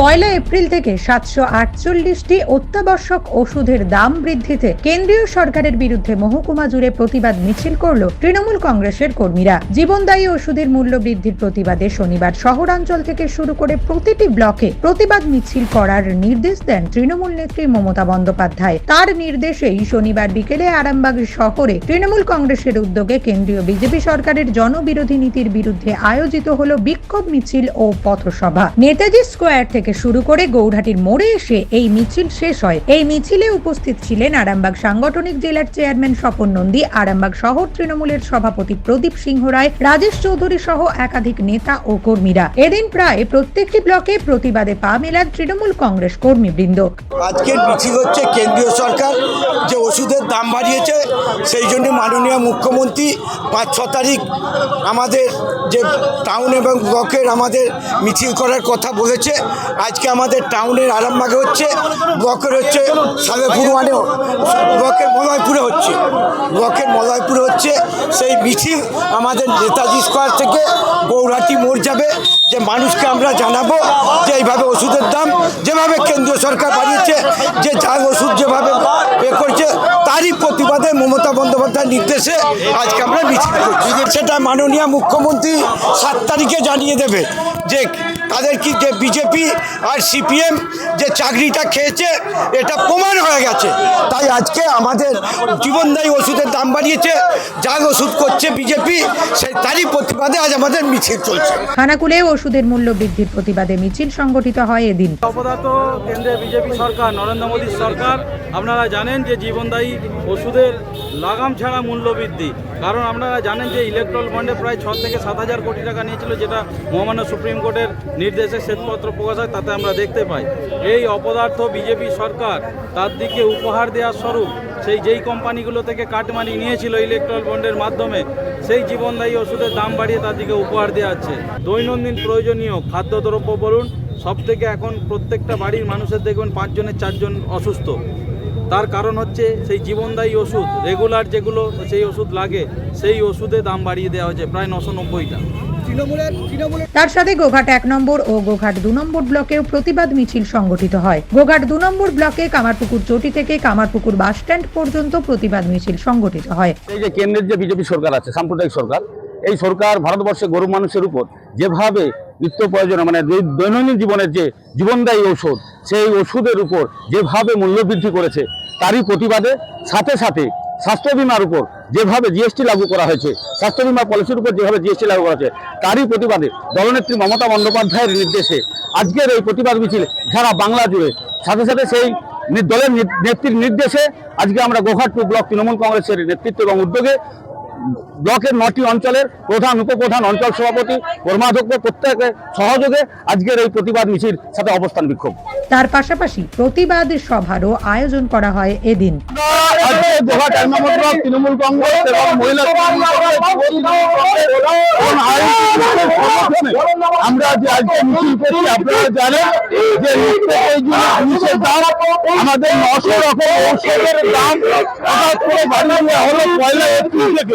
পয়লা April থেকে সাতশো আটচল্লিশটি অত্যাবশ্যক ওষুধের দাম বৃদ্ধিতে কেন্দ্রীয় সরকারের বিরুদ্ধে মহকুমা জুড়ে প্রতিবাদ মিছিল করল তৃণমূল কংগ্রেসের কর্মীরা। জীবনদায়ী ওষুধের মূল্য বৃদ্ধির প্রতিবাদে শনিবার শহরাঞ্চল থেকে শুরু করে প্রতিটি ব্লকে প্রতিবাদ মিছিল করার নির্দেশ দেন তৃণমূল নেত্রী মমতা বন্দ্যোপাধ্যায়। তার নির্দেশেই শনিবার বিকেলে আরামবাগ শহরে তৃণমূল কংগ্রেসের উদ্যোগে কেন্দ্রীয় বিজেপি সরকারের জনবিরোধী নীতির বিরুদ্ধে আয়োজিত হল বিক্ষোভ মিছিল ও পথসভা। নেতাজি স্কোয়ার থেকে শুরু করে গৌরহাটির মোড়ে এসে এই মিছিল শেষ হয়। এই মিছিলে উপস্থিত ছিলেন আরামবাগ সাংগঠনিক জেলার চেয়ারম্যান স্বপন নন্দী, আরামবাগ শহর তৃণমূলের সভাপতি প্রদীপ সিংহ রায়, রাজেশ চৌধুরী সহ একাধিক নেতা ও কর্মীরা। এদিন প্রায় প্রত্যেকটি ব্লকে প্রতিবাদে পা মেলান তৃণমূল কংগ্রেস কর্মীবৃন্দ। আজকের মিছিল হচ্ছে কেন্দ্রীয় সরকার, যে ওষুধের দাম বাড়িয়েছে, সেই জন্য মাননীয় মুখ্যমন্ত্রী পাঁচ ছ তারিখ আমাদের যে টাউন এবং ব্লকের আমাদের মিছিল করার কথা বলেছে আজকে আমাদের টাউনের আরামবাগে হচ্ছে ব্লকের হচ্ছে সালেপুর মানে ব্লকের মলয়পুরে হচ্ছে। ব্লকের মলয়পুরে হচ্ছে, সেই মিছিল আমাদের নেতাজি স্কোয়ার থেকে গৌরাটি মোড় যাবে, যে মানুষকে আমরা জানাব যে এইভাবে ওষুধের দাম, যেভাবে কেন্দ্রীয় সরকার বাড়িয়েছে, যে যা ওষুধ যেভাবে এ করছে, তারই প্রতিবাদে মমতা বন্দ্যোপাধ্যায়ের নির্দেশে আজকে আমরা মিছিল করছি। সেটা মাননীয় মুখ্যমন্ত্রী সাত তারিখে জানিয়ে দেবে যে তাদের কি যে বিজেপি আর সিপিএম যে চাকরিটা খেয়েছে এটা প্রমাণ হয়ে গেছে। তাই আজকে আমাদের জীবনদায়ী ওষুধের দাম বাড়িয়েছে যা ওষুধ করছে বিজেপি সেই তারই প্রতিবাদে আজ আমাদের মিছিল চলছে। খানাকুলে ওষুধের মূল্য বৃদ্ধির প্রতিবাদে মিছিল সংগঠিত হয় এদিন। অপদার্থ কেন্দ্রে বিজেপি সরকার নরেন্দ্র মোদীর সরকার আপনারা জানেন যে জীবনদায়ী ওষুধের লাগাম ছাড়া মূল্য বৃদ্ধি। কারণ আপনারা জানেন যে ইলেকট্রল বন্ডে প্রায় ছ থেকে সাত হাজার কোটি টাকা নিয়েছিল যেটা মহামান্য সুপ্রিম কোর্টের নির্দেশে শ্বেতপত্র প্রকাশ হয়, তাতে আমরা দেখতে পাই, এই অপদার্থ বিজেপি সরকার তার দিকে উপহার দেওয়ার স্বরূপ সেই যেই কোম্পানিগুলো থেকে কাটমানি নিয়েছিল ইলেকট্রল বন্ডের মাধ্যমে, সেই জীবনদায়ী ওষুধের দাম বাড়িয়ে তার দিকে উপহার দেওয়া হচ্ছে। দৈনন্দিন প্রয়োজনীয় খাদ্যদ্রব্য বলুন, সব থেকে এখন প্রত্যেকটা বাড়ির মানুষের দেখবেন পাঁচজনের চারজন অসুস্থ। তার কারণ হচ্ছে সেই জীবনদায়ী ওষুধ রেগুলার যেগুলো সেই ওষুধ লাগে, সেই ওষুধে দাম বাড়িয়ে দেওয়া হয়েছে, প্রায় নশো নব্বইটা। তার সাথে গোঘাট এক নম্বর ও গোঘাট দু নম্বর ব্লকেও প্রতিবাদ মিছিল সংগঠিত হয়। গোঘাট দু নম্বর ব্লকে কামারপুকুর চটি থেকে কামারপুকুর বাস স্ট্যান্ড পর্যন্ত প্রতিবাদ মিছিল সংগঠিত হয়। এই যে কেন্দ্রের যে বিজেপি সরকার আছে সাম্প্রদায়িক সরকার এই সরকার ভারতবর্ষে গরিব মানুষের উপর যেভাবে নিত্য প্রয়োজনে মানে দৈনন্দিন জীবনের যে জীবনদায়ী ঔষধ সেই ওষুধের উপর যেভাবে মূল্য বৃদ্ধি করেছে তারই প্রতিবাদে সাথে সাথে স্বাস্থ্য বিমার উপর যেভাবে জিএসটি লাগু করা হয়েছে, স্বাস্থ্য বিমা পলিসির উপর যেভাবে জিএসটি লাগু করা হয়েছে, তারই প্রতিবাদে দলনেত্রী মমতা বন্দ্যোপাধ্যায়ের নির্দেশে আজকের এই প্রতিবাদ মিছিল সারা বাংলা জুড়ে। সাথে সাথে সেই দলের নেত্রীর নির্দেশে আজকে আমরা গোঘাটপুর ব্লক তৃণমূল কংগ্রেসের নেতৃত্ব এবং উদ্যোগে ব্লকের নটি অঞ্চলের প্রধান উপপ্রধান অঞ্চল সভাপতি কর্মাধ্যক্ষ প্রত্যেকের সহযোগে আজকের এই প্রতিবাদ মিছিল সাথে অবস্থান বিক্ষোভ। তার পাশাপাশি প্রতিবাদ সভারও আয়োজন করা হয় এদিন। তৃণমূল কংগ্রেস এবং মহিলা আমরা যে আজকে মিছিল করছি আপনারা জানেন যে জিনিসের দাম আমাদের নশো রকম ঔষধের দাম হঠাৎ করে বাড়িয়ে হলো পয়লা এপ্রিল থেকে।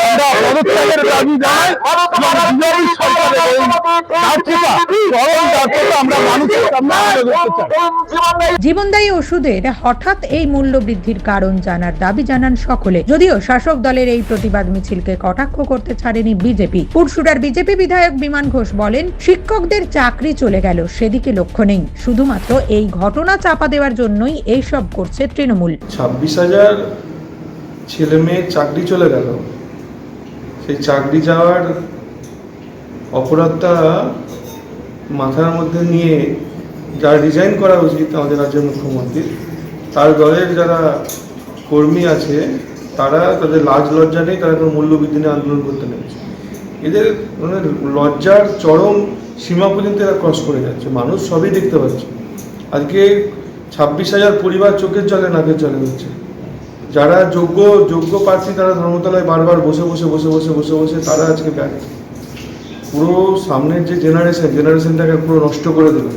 আমরা পদত্যাগের দাবি জানাই বিজেপি সরকারের এই ব্যর্থতা চরম ব্যর্থতা আমরা মানুষের সামনে তুলে চাই। জীবনদায়ী ওষুধের হঠাৎ এই মূল্য বৃদ্ধির কারণ জানার দাবি জানান সকলে। যদিও শাসক দলের এই প্রতিবাদ মিছিলকে কটাক্ষ করতে ছাড়েনি বিজেপি। পুরসুরার বিজেপি বিধায়ক বিমান ঘোষ বলেন শিক্ষকদের চাকরি চলে গেল সেদিকে লক্ষ্য নেই। শুধুমাত্র এই ঘটনা চাপা দেওয়ার জন্যই এইসব করছে তৃণমূল। ছাব্বিশ হাজার ছেলে মেয়ের চাকরি চলে গেল। সেই চাকরি যাওয়ার অপরাধটা মাথার মধ্যে নিয়ে যা রিজাইন করা উচিত আমাদের রাজ্যের মুখ্যমন্ত্রীর, তার দলের যারা কর্মী আছে, তারা তাদের লাজ লজ্জা নেই, তারা কোনো মূল্যবৃদ্ধি নিয়ে আন্দোলন করতে নেমেছে এদের মানে লজ্জার চরম সীমা পর্যন্ত এরা ক্রস করে যাচ্ছে। মানুষ সবই দেখতে পাচ্ছে। আজকে ছাব্বিশ হাজার পরিবার চোখের জলে, নাকের জলে হচ্ছে। যারা যোগ্য যোগ্য প্রার্থী তারা ধর্মতলায় বারবার বসে বসে বসে বসে বসে বসে তারা আজকে ব্যর্থ পুরো সামনের যে জেনারেশন জেনারেশনটাকে পুরো নষ্ট করে দেবে।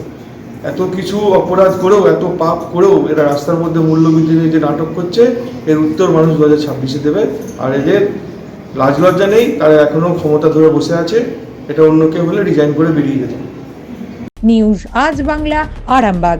এত কিছু অপরাধ করেও, এত পাপ করেও এরা রাস্তার মধ্যে মূল্যবৃদ্ধি নিয়ে যে নাটক করছে, এর উত্তর মানুষ দু হাজার ছাব্বিশে দেবে। আর এদের লাজ লজ্জা নেই, তারা এখনও ক্ষমতা ধরে বসে আছে। এটা অন্য কেউ হলে রিজাইন করে বেরিয়ে যেত। নিউজ আজ বাংলা, আরামবাগ।